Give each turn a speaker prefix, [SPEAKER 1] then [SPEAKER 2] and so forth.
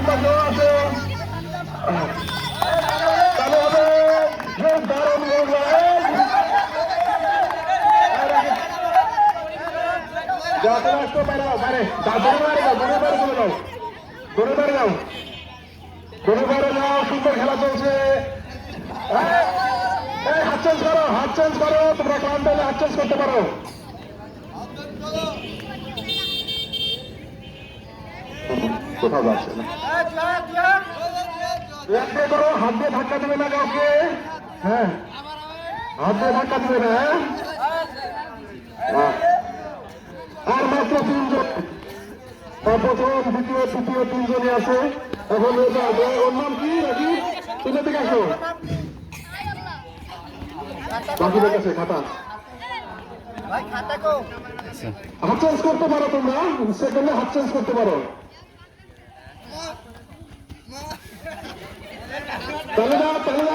[SPEAKER 1] কিংবা কেউ আছে চালু হবে যে দারুণ গোল যত নষ্ট বাইরে বাইরে দাদুর বাইরে চলে যাও গরু যাও গরু যাও সুন্দর খেলা চলছে হাত চেঞ্জ হাত চেঞ্জ করো, তোমরা ক্লান্ত হলে হাত চেঞ্জ করতে পারো। কোথাও যাচ্ছে না। দিয়ে করো হাত দিয়ে ধাক্কা দেবে না কাউকে। হ্যাঁ। হাত দিয়ে ধাক্কা দেবে না হ্যাঁ? হ্যাঁ। আর মাত্র তিনজন। আর প্রথম দ্বিতীয় তৃতীয় তিনজনই আছে। এখন এটা ওর নাম কি নাকি তুমি দিকে আসো? বাকিদের কাছে খাতা। হাত চেঞ্জ করতে পারো তোমরা। সেকেন্ডে হাত চেঞ্জ করতে পারো। তাহলে যাও তাহলে